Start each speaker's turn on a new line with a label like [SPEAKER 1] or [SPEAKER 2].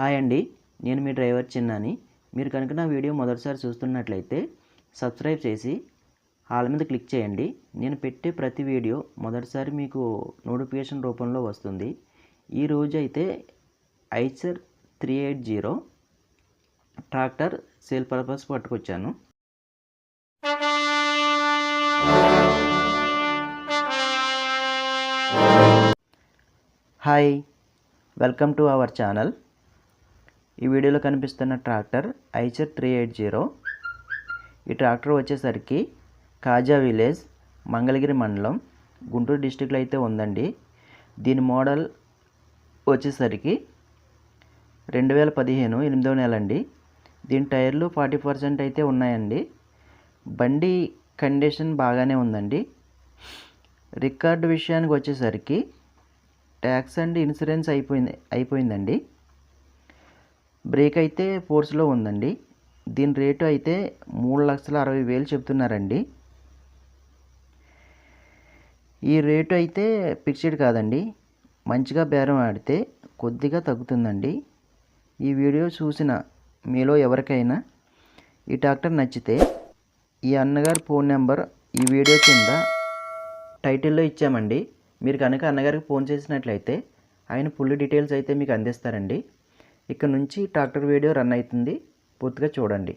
[SPEAKER 1] Hi అండి నేను మీ driver చిన్నాని. మీరు కనుక నా వీడియో మొదటిసారి చూస్తున్నట్లయితే సబ్స్క్రైబ్ చేసి హాల్ మీద క్లిక్ చేయండి. నేను పెట్టే ప్రతి వీడియో మొదటిసారి మీకు నోటిఫికేషన్ రూపంలో వస్తుంది. ఈ రోజు అయితే Eicher three eight zero tractor sale purpose పట్టుకొచ్చాను. Hi welcome to our channel. ఈ వీడియోలో కనిపిస్తున్న tractor Eicher three eight zero. ఈ ట్రాక్టర్ వచ్చేసరికి కాజా విలేజ్ మంగళగిరి మండలం గుంటూరు డిస్టిక్లో అయితే ఉందండి. దీని మోడల్ వచ్చేసరికి రెండు వేల పదిహేను ఎనిమిదో నెల అండి దీని టైర్లు ఫార్టీ పర్సెంట్ అయితే ఉన్నాయండి. బండి కండిషన్ బాగానే ఉందండి. రికార్డు విషయానికి వచ్చేసరికి ట్యాక్స్ అండ్ ఇన్సూరెన్స్ అయిపోయింది అయిపోయిందండి. బ్రేక్ అయితే ఫోర్స్లో ఉందండి. దీని రేటు అయితే మూడు లక్షల అరవై వేలు చెప్తున్నారండి. ఈ రేటు అయితే ఫిక్స్డ్ కాదండి. మంచిగా బేరం ఆడితే కొద్దిగా తగ్గుతుందండి. ఈ వీడియో చూసిన మీలో ఎవరికైనా ఈ ట్రాక్టర్ నచ్చితే ఈ అన్నగారి ఫోన్ నెంబర్ ఈ వీడియో కింద టైటిల్లో ఇచ్చామండి. మీరు కనుక అన్నగారికి ఫోన్ చేసినట్లయితే ఆయన ఫుల్ డీటెయిల్స్ అయితే మీకు అందిస్తారండి. ఇక్కడ నుంచి ట్రాక్టర్ వీడియో రన్ అవుతుంది. పూర్తిగా చూడండి.